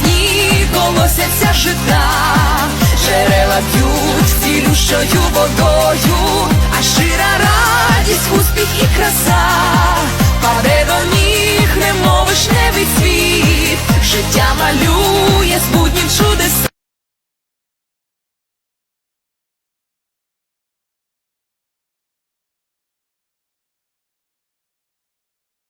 весні колосяться жита, Жерела б'ють цілющою водою, а щира радість, успіх і краса, паде до ніг, немовиш не світ, життя малює.